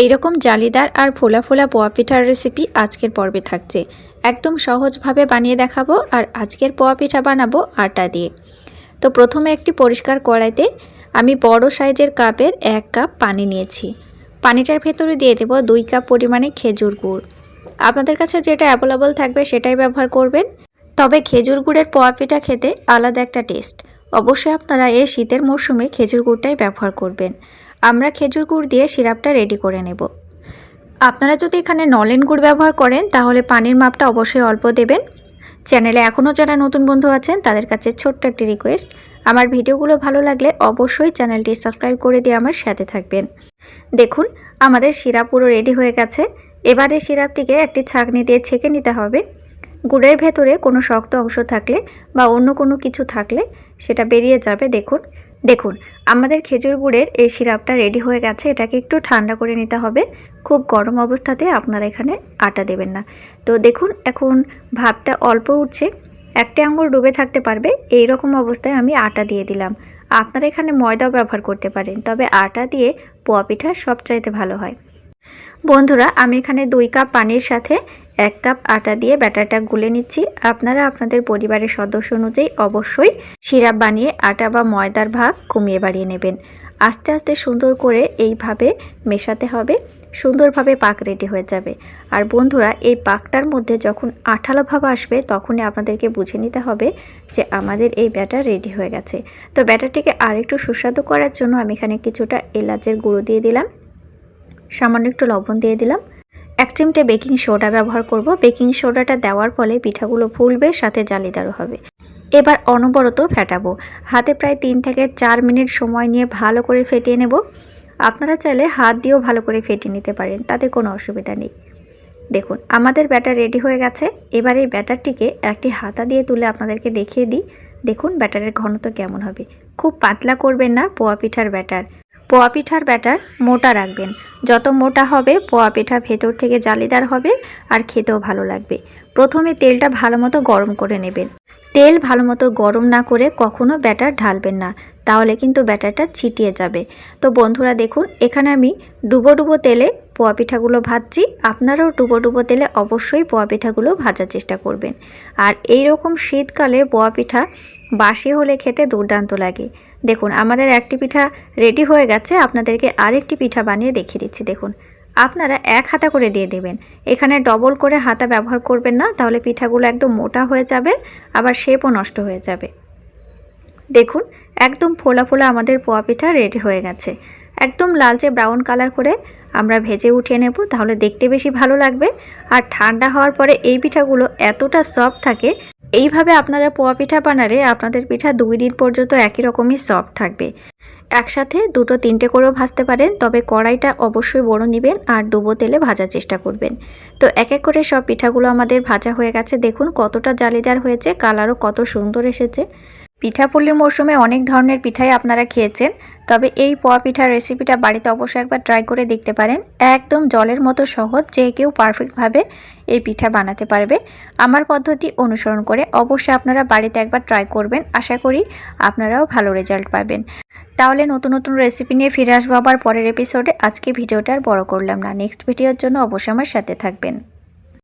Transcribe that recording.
এইরকম জালিদার আর ফোলা ফোলা পোয়া পিঠার রেসিপি আজকের পর্বে থাকছে। একদম সহজভাবে বানিয়ে দেখাবো আর আজকের পোয়া পিঠা বানাবো আটা দিয়ে। তো প্রথমে একটি পরিষ্কার কড়াইতে আমি বড় সাইজের কাপের এক কাপ পানি নিয়েছি। পানিটার ভেতরে দিয়ে দেবো দুই কাপ পরিমাণে খেজুর গুড়। আপনাদের কাছে যেটা অ্যাভেলেবল থাকবে সেটাই ব্যবহার করবেন। তবে খেজুর গুড়ের পোয়া পিঠা খেতে আলাদা একটা টেস্ট অবশ্যই আপনারা এই শীতের মরশুমে খেজুর গুড়টাই ব্যবহার করবেন। আমরা খেজুর গুড় দিয়ে সিরাপটা রেডি করে নেব। আপনারা যদি এখানে নলেন গুড় ব্যবহার করেন, তাহলে পানির মাপটা অবশ্যই অল্প দেবেন। চ্যানেলে এখনও যারা নতুন বন্ধু আছেন, তাদের কাছে ছোট্ট একটি রিকোয়েস্ট আমার ভিডিওগুলো ভালো লাগলে অবশ্যই চ্যানেলটি সাবস্ক্রাইব করে দিয়ে আমার সাথে থাকবেন। দেখুন, আমাদের সিরাপ পুরো রেডি হয়ে গেছে। এবারে সিরাপটিকে একটি ছাঁকনি দিয়ে ছেঁকে নিতে হবে। গুড়ের ভেতরে কোনো শক্ত অংশ থাকলে বা অন্য কোনো কিছু থাকলে সেটা বেরিয়ে যাবে, দেখুন। দেখুন, আমাদের খেজুর গুড়ের এই সিরাপটা রেডি হয়ে গেছে, এটাকে একটু ঠান্ডা করে নিতে হবে। খুব গরম অবস্থাতে আপনারা এখানে আটা দেবেন না। তো দেখুন, এখন ভাবটা অল্প উঠছে, একটা আঙুল ডুবে থাকতে পারবে এই রকম অবস্থায় আমি আটা দিয়ে দিলাম। আপনারা এখানে ময়দাও ব্যবহার করতে পারেন, তবে আটা দিয়ে পোয়া পিঠা সবচাইতে ভালো হয়। বন্ধুরা, আমি এখানে দুই কাপ পানির সাথে এক কাপ আটা দিয়ে ব্যাটারটা গুলে নিচ্ছি। আপনারা আপনাদের পরিবারের সদস্য অনুযায়ী অবশ্যই সিরাপ বানিয়ে আটা বা ময়দার ভাগ কমিয়ে বাড়িয়ে নেবেন। আস্তে আস্তে সুন্দর করে এইভাবে মেশাতে হবে, সুন্দরভাবে পাক রেডি হয়ে যাবে। আর বন্ধুরা, এই পাকটার মধ্যে যখন আঠালো ভাব আসবে, তখনই আপনাদেরকে বুঝে নিতে হবে যে আমাদের এই ব্যাটার রেডি হয়ে গেছে। তো ব্যাটারটিকে আরেকটু সুস্বাদু করার জন্য আমি এখানে কিছুটা এলাচের গুঁড়ো দিয়ে দিলাম। সামান্য একটু লবণ দিয়ে দিলাম। এক চিমটে বেকিং সোডা ব্যবহার করব। বেকিং সোডাটা দেওয়ার ফলে পিঠাগুলো ফুলবে, সাথে জালিদারও হবে। এবার অনবরত ফেটাবো। হাতে প্রায় তিন থেকে চার মিনিট সময় নিয়ে ভালো করে ফেটিয়ে নেব। আপনারা চাইলে হাত দিয়েও ভালো করে ফেটিয়ে নিতে পারেন, তাতে কোনো অসুবিধা নেই। দেখুন, আমাদের ব্যাটার রেডি হয়ে গেছে। এবার এই ব্যাটারটিকে একটি হাতা দিয়ে তুলে আপনাদেরকে দেখিয়ে দিই। দেখুন, ব্যাটারের ঘনত্ব কেমন হবে। খুব পাতলা করবেন না পোয়া পিঠার ব্যাটার। পোয়া পিঠার ব্যাটার মোটা রাখবেন। যত মোটা হবে পোয়া পিঠা ভেতর থেকে জালিদার হবে আর খেতেও ভালো লাগবে। প্রথমে তেলটা ভালো মতো গরম করে নেবেন। তেল ভালো মতো গরম না করে কখনো ব্যাটার ঢালবেন না, তাহলে কিন্তু ব্যাটারটা ছিটিয়ে যাবে। তো বন্ধুরা দেখুন, এখানে আমি ডুবো ডুবো তেলে পোয়া পিঠাগুলো ভাজছি, আপনারাও ডুবো ডুবো তেলে অবশ্যই পোয়া পিঠাগুলো ভাজার চেষ্টা করবেন। আর এই রকম শীতকালে পোয়া পিঠা বাসি হলে খেতে দুর্দান্ত লাগে। দেখুন, আমাদের একটি পিঠা রেডি হয়ে গেছে, আপনাদেরকে আরেকটি পিঠা বানিয়ে দেখিয়ে দিচ্ছি, দেখুন। আপনারা এক হাতা করে দিয়ে দেবেন। এখানে ডবল করে হাতা ব্যবহার করবেন না, তাহলে পিঠাগুলো একদম মোটা হয়ে যাবে, আবার শেপও নষ্ট হয়ে যাবে। দেখুন, একদম ফোলা ফোলা আমাদের পোয়া পিঠা রেডি হয়ে গেছে। একদম লালচে ব্রাউন কালার করে আমরা ভেজে উঠিয়ে নেব, তাহলে দেখতে বেশি ভালো লাগবে। আর ঠান্ডা হওয়ার পরে এই পিঠাগুলো এতটা সফট থাকে, এইভাবে আপনারা পোয়া পিঠা বানালে আপনাদের পিঠা দুই দিন পর্যন্ত একই রকমই সফট থাকবে। একসাথে দুটো তিনটে করেও ভাজতে পারেন, তবে কড়াইটা অবশ্যই বড় নেবেন আর ডুবো তেলে ভাজার চেষ্টা করবেন। তো এক এক করে সব পিঠাগুলো আমাদের ভাজা হয়ে গেছে, দেখুন কতটা জালিদার হয়েছে কালারও কত সুন্দর এসেছে। পিঠাপুলির মরশুমে অনেক ধরনের পিঠাই আপনারা খেয়েছেন, তবে এই পোয়া পিঠার রেসিপিটা বাড়িতে অবশ্যই একবার ট্রাই করে দেখতে পারেন। একদম জলের মতো সহজ, যে কেউ পারফেক্টভাবে এই পিঠা বানাতে পারবে। আমার পদ্ধতি অনুসরণ করে অবশ্যই আপনারা বাড়িতে একবার ট্রাই করবেন। আশা করি আপনারাও ভালো রেজাল্ট পাবেন। তাহলে নতুন নতুন রেসিপি নিয়ে ফিরে আসব আবার পরের এপিসোডে আজকে ভিডিওটা আর বড় করলাম না। নেক্সট ভিডিওর জন্য অবশ্যই আমার সাথে থাকবেন।